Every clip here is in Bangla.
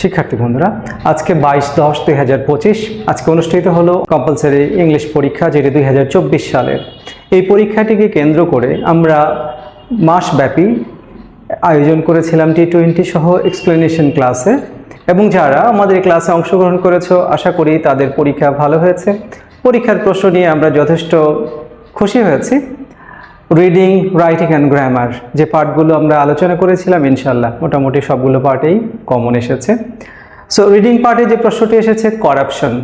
শিক্ষার্থী বন্ধুরা, আজকে বাইশ দশ দুই হাজার পঁচিশ, আজকে অনুষ্ঠিত হলো কম্পালসারি ইংলিশ পরীক্ষা যেটি দুই হাজার চব্বিশ সালের। এই পরীক্ষাটিকে কেন্দ্র করে আমরা মাসব্যাপী আয়োজন করেছিলাম টি টোয়েন্টি সহ এক্সপ্লেনেশন ক্লাসে এবং যারা আমাদের ক্লাসে অংশগ্রহণ করেছ, আশা করি তাদের পরীক্ষা ভালো হয়েছে। পরীক্ষার প্রশ্ন নিয়ে আমরা যথেষ্ট খুশি হয়েছি। রিডিং রাইটিং অ্যান্ড গ্রামার যে পার্টগুলো আমরা আলোচনা করেছিলাম ইনশাল্লাহ মোটামুটি সবগুলো পার্টেই কমন এসেছে। সো রিডিং পার্টে যে প্রশ্নটি এসেছে করাপশন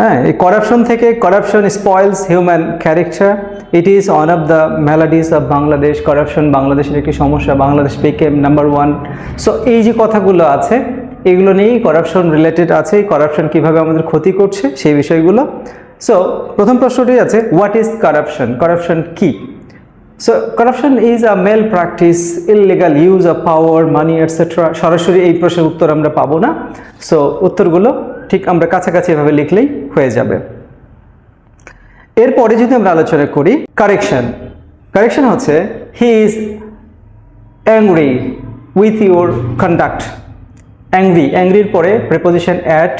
হ্যাঁ এই করাপশন থেকে corruption spoils human character it is one of the maladies of Bangladesh corruption বাংলাদেশের একটি সমস্যা। Bangladesh became number one so এই যে কথাগুলো আছে, এগুলো নিয়েই করাপশন রিলেটেড আছে। করাপশন কীভাবে আমাদের ক্ষতি করছে, সেই বিষয়গুলো সো প্রথম প্রশ্নটি আছে হোয়াট ইজ কারাপশন কারাপশন কি? So corruption is a malpractice illegal use of power money etcetera সরাসরি এই প্রশ্নের উত্তর আমরা পাবো না। সো উত্তরগুলো ঠিক আমরা কাছাকাছি এভাবে লিখলেই হয়ে যাবে। এরপরে যদি আমরা আলোচনা করি কারেকশন কারেকশন হচ্ছে he is angry with your conduct angry অ্যাংরির পরে preposition at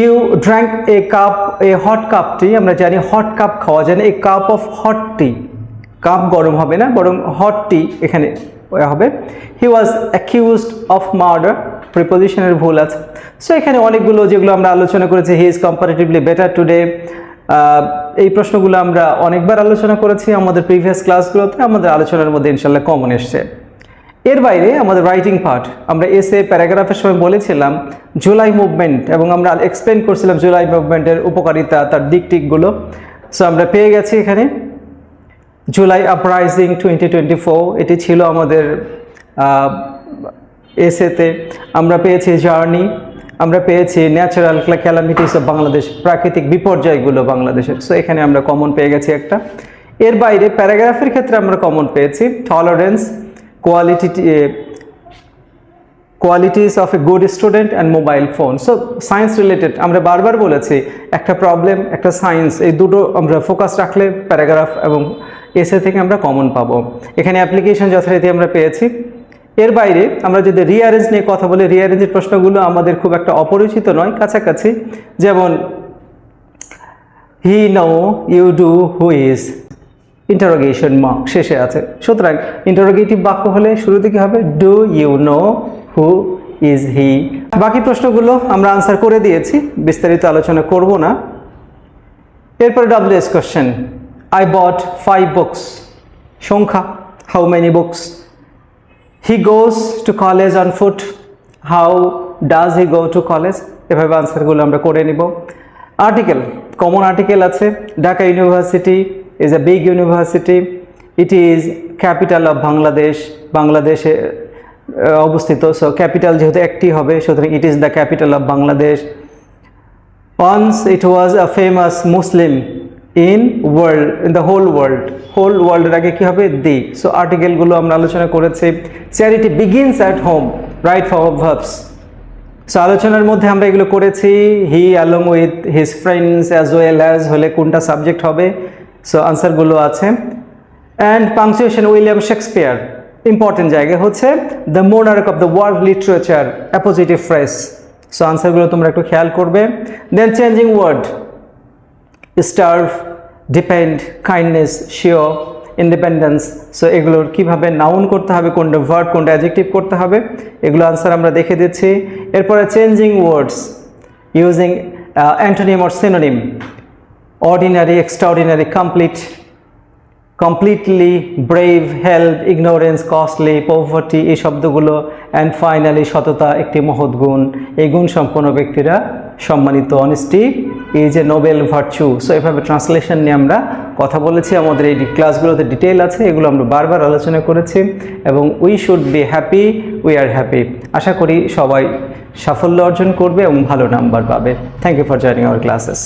you drank a cup a hot cup tea আমরা জানি হট কাপ খাওয়া যায় না a cup of hot tea cup গরম হবে না, বরং হট টি এখানে হবে। He was accused of murder প্রিপোজিশনের ভুল আছে। সো এখানে অনেকগুলো যেগুলো আমরা আলোচনা করেছি he is comparatively better today এই প্রশ্নগুলো আমরা অনেকবার আলোচনা করেছি আমাদের প্রিভিয়াস ক্লাসগুলোতে আমাদের আলোচনার মধ্যে ইনশাল্লাহ কমন এসছে। এর বাইরে আমাদের রাইটিং পার্ট আমরা এসে প্যারাগ্রাফের সময় বলেছিলাম জুলাই মুভমেন্ট এবং আমরা এক্সপ্লেন করছিলাম জুলাই মুভমেন্টের উপকারিতা, তার দিক টিকগুলো সো আমরা পেয়ে গেছি এখানে। July uprising twenty twenty four এটি ছিল আমাদের এসেতে আমরা পেয়েছি জার্নি আমরা পেয়েছি ন্যাচারাল ক্যালামিটিস অফ বাংলাদেশ প্রাকৃতিক বিপর্যয়গুলো বাংলাদেশের। সো এখানে আমরা কমন পেয়ে গেছি একটা। এর বাইরে প্যারাগ্রাফের ক্ষেত্রে আমরা কমন পেয়েছি। Tolerance quality qualities of a good student and mobile phone so science related আমরা বারবার বলেছি, একটা প্রবলেম একটা সায়েন্স এই দুটো আমরা ফোকাস রাখলে প্যারাগ্রাফ এবং এসে থেকে আমরা কমন পাবো। এখানে অ্যাপ্লিকেশন যথারীতি আমরা পেয়েছি। এর বাইরে আমরা যদি রিয়ারেঞ্জ নিয়ে কথা বলি রিয়ারেঞ্জের প্রশ্নগুলো আমাদের খুব একটা অপরিচিত নয়, কাছাকাছি। যেমন he know you do who interrogation mark শেষে আছে। সুতরাং ইন্টারোগেটিভ বাক্য হলে শুরুতে কি হবে? Do you know who is he বাকি প্রশ্নগুলো আমরা আনসার করে দিয়েছি, বিস্তারিত আলোচনা করব না। এরপরে W S question I bought five books সংখ্যা how many books he goes to college on foot how does he go to college এভাবে আনসারগুলো আমরা করে নিব। আর্টিকেল কমন আর্টিকেল আছে। Dhaka university a big university it is capital of Bangladesh বাংলাদেশে আহ, অবস্থিত। সো ক্যাপিটাল যেহেতু একটি হবে সুতরাং it is the capital of Bangladesh it was a famous Muslim in world in the whole world. Whole world এর আগে কি হবে? দি সো আর্টিকেলগুলো আমরা আলোচনা করেছি। Charity begins at home right for verbs so আলোচনার মধ্যে আমরা এগুলো করেছি। He along with his friends as well as হলে কোনটা সাবজেক্ট হবে? সো আনসারগুলো আছে। And punctuation William Shakespeare important জায়গা হচ্ছে the monarch of the world literature appositive phrase so আনসারগুলো তোমরা একটু খেয়াল করবে। Then changing word starve depend kindness sure independence so এগুলোর কীভাবে নাউন করতে হবে, কোনটা ভার্ড কোনটা অ্যাজেক্টিভ করতে হবে, এগুলো আনসার আমরা দেখে দিচ্ছি। এরপরে changing words using antonym or synonym ordinary extraordinary complete completely brave help ignorance costly poverty এই শব্দগুলো অ্যান্ড ফাইনালি সততা একটি মহৎ গুণ। এই গুণ সম্পন্ন ব্যক্তিরা সম্মানিত honesty is a noble virtue so এভাবে ট্রান্সলেশন নিয়ে আমরা কথা বলেছি। আমাদের এই ক্লাসগুলোতে ডিটেল আছে, এগুলো আমরা বারবার আলোচনা করেছি, এবং we should be happy we are happy আশা করি সবাই সাফল্য অর্জন করবে এবং ভালো নাম্বার পাবে। Thank you for joining our classes